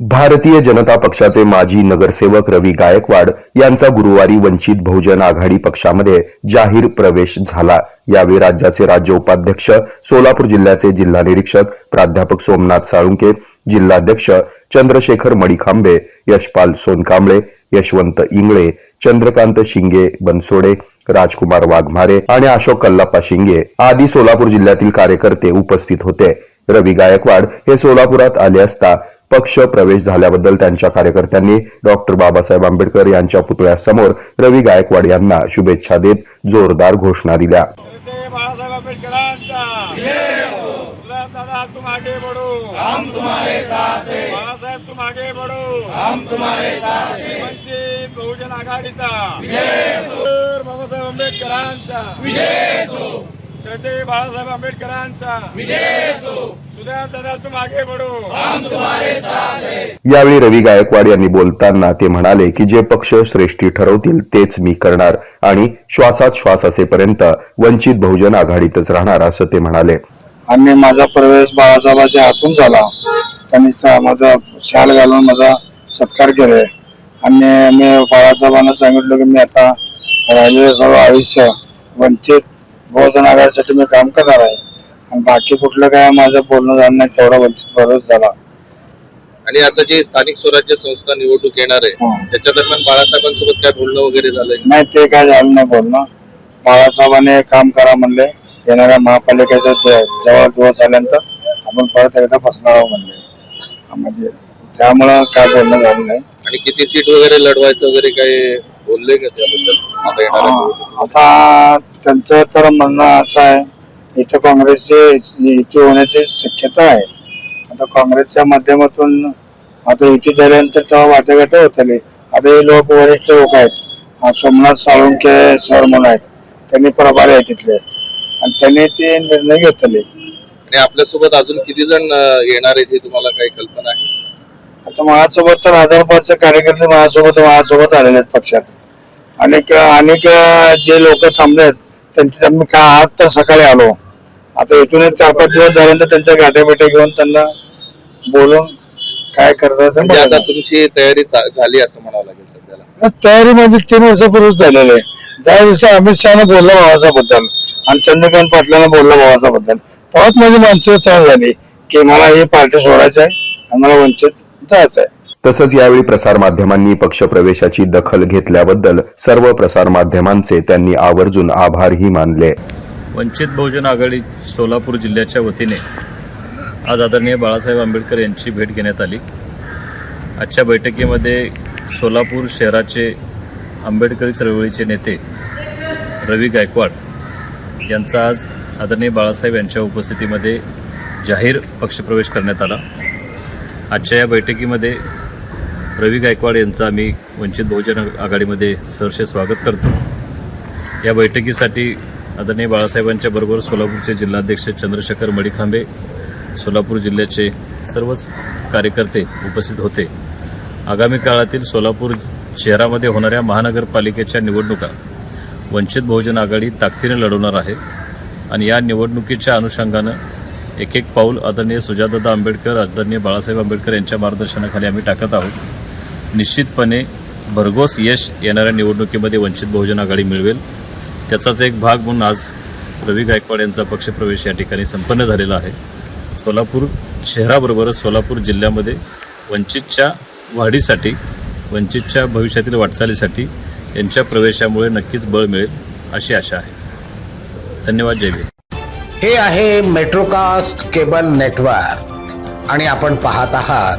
भारतीय जनता पक्षाचे माजी नगरसेवक रवी गायकवाड यांचा गुरुवारी वंचित बहुजन आघाडी पक्षामध्ये जाहीर प्रवेश झाला. यावेळी राज्याचे राज्य उपाध्यक्ष सोलापूर जिल्ह्याचे जिल्हा निरीक्षक प्राध्यापक सोमनाथ साळुंके जिल्हाध्यक्ष चंद्रशेखर मडिखांबे यशपाल सोनकांबळे यशवंत इंगळे चंद्रकांत शिंगे बनसोडे राजकुमार वाघमारे आणि अशोक कल्लाप्पा शिंगे आदी सोलापूर जिल्ह्यातील कार्यकर्ते उपस्थित होते. रवी गायकवाड हे सोलापुरात आले असता पक्ष प्रवेश झाल्याबद्दल त्यांच्या कार्यकर्त्यांनी डॉक्टर बाबासाहेब आंबेडकर यांच्या पुतळ्यासमोर रवी गायकवाड यांना शुभेच्छा देत जोरदार घोषणा दिल्या. ते बाळासाहेब आंबेडकरांचा. गुलाब दादा तुम आगे बढ़ो हम तुम्हारे साथ हैं. बाळासाहेब तुम आगे बढ़ो हम तुम्हारे साथ हैं. वंचित बहुजन आघाडीचा. विजय बाबासाहेब आंबेडकरांचा. विजय श्रद्धे बाळासाहेब आंबेडकरांचा. यावेळी रवी गायकवाड यांनी बोलताना ते म्हणाले की जे पक्ष श्रेष्ठी ठरवतील तेच मी करणार आणि श्वासात श्वास असेपर्यंत वंचित बहुजन आघाडीतच राहणार असं ते म्हणाले. आणि माझा प्रवेश बाळासाहेबाच्या हातून झाला. त्यांनी माझा शाल घालून माझा सत्कार केले. आणि मी बाळासाहेबांना सांगितलं की मी आता राहिलेलं सर्व आयुष्य वंचित बहुजन आघाडीसाठी मी काम करणार आहे. आणि बाकी कुठलं काय माझं बोलणं झालं नाही तेवढा वंचित प्रवेश झाला. आणि आता जे स्थानिक स्वराज्य संस्था निवडणूक येणार आहे. त्याच्या दरम्यान बाळासाहेबांसोबत काय बोलणं वगैरे झालंय? नाही ते काय झालं नाही बोलणं. बाळासाहेबांनी काम करा म्हणले येणाऱ्या महापालिकेच्या जवळ दिवस आल्यानंतर आपण परत एकदा बसणार आहोत म्हणले. म्हणजे त्यामुळं काय बोलणं झालं नाही. आणि किती सीट वगैरे लढवायचं वगैरे काही बोलले का त्याबद्दल? आता त्यांचं तर म्हणणं असं आहे इथं काँग्रेसचे युती होण्याची शक्यता आहे. आता काँग्रेसच्या माध्यमातून आता युती झाल्यानंतर तेव्हा वाटेघाटे होतले. आता हे लोक वरिष्ठ लोक आहेत. सोमनाथ साळुंके सर म्हणून आहेत. त्यांनी प्रभारी आहेत तिथले. आणि त्यांनी ते निर्णय घेतले. आणि आपल्यासोबत अजून किती जण येणार आहेत हे तुम्हाला काही कल्पना आहे? आता माझ्यासोबत तर हजार पाचशे कार्यकर्ते माझ्यासोबत माझ्यासोबत आलेले आहेत पक्षात. आणि अनेक जे लोक थांबलेत त्यांचे मी का आज तर सकाळी आलो. आता इथून एक चार पाच दिवस झाल्यानंतर त्यांच्या गाठ्याबिट्या घेऊन त्यांना बोलून काय करतात म्हणजे आता. तुमची तयारी चा- झाली असं म्हणावं लागेल सध्याला. तयारी म्हणजे तीन वर्षापूर्वीच झालेली आहे. ज्या दिवशी अमित शहाने बोलला भावासाबद्दल आणि चंद्रकांत पाटलांना बोलला भावासाबद्दल तेव्हाच माझी माणसं तयार झाली की मला ही पार्टी सोडायचं आहे आणि मला वंचित जायचं आहे. तसंच यावेळी प्रसारमाध्यमांनी पक्षप्रवेशाची दखल घेतल्याबद्दल सर्व प्रसारमाध्यमांचे त्यांनी आवर्जून आभारही मानले. वंचित बहुजन आघाडी सोलापूर जिल्ह्याच्या वतीने आज आदरणीय बाळासाहेब आंबेडकर यांची भेट घेण्यात आली. आजच्या बैठकीमध्ये सोलापूर शहराचे आंबेडकरी चळवळीचे नेते रवी गायकवाड यांचा आज आदरणीय बाळासाहेब यांच्या उपस्थितीमध्ये जाहीर पक्षप्रवेश करण्यात आला. आजच्या या बैठकीमध्ये रवी गायकवाड यांचं आम्ही वंचित बहुजन आघाडीमध्ये सहर्ष स्वागत करतो. या बैठकीसाठी आदरणीय बाळासाहेबांच्या बरोबर सोलापूरचे जिल्हाध्यक्ष चंद्रशेखर मडिखांबे सोलापूर जिल्ह्याचे सर्वच कार्यकर्ते उपस्थित होते. आगामी काळातील सोलापूर शहरामध्ये होणाऱ्या महानगरपालिकेच्या निवडणुका वंचित बहुजन आघाडी ताकदीने लढवणार आहे आणि या निवडणुकीच्या अनुषंगानं एक एक पाऊल आदरणीय सुजातदादा आंबेडकर आदरणीय बाळासाहेब आंबेडकर यांच्या मार्गदर्शनाखाली आम्ही टाकत आहोत. निश्चितपणे भरघोस यश येणाऱ्या निवडणुकीमध्ये वंचित बहुजन आघाडी मिळवेल. त्याचाच एक भाग म्हणून आज रवी गायकवाड यांचा पक्षप्रवेश या ठिकाणी संपन्न झालेला आहे. सोलापूर शहराबरोबरच सोलापूर जिल्ह्यामध्ये वंचितच्या वाढीसाठी वंचितच्या भविष्यातील वाटचालीसाठी यांच्या प्रवेशामुळे नक्कीच बळ मिळेल अशी आशा आहे. धन्यवाद जय हे आहे मेट्रोकास्ट केबल नेटवर्क आणि आपण पाहत आहात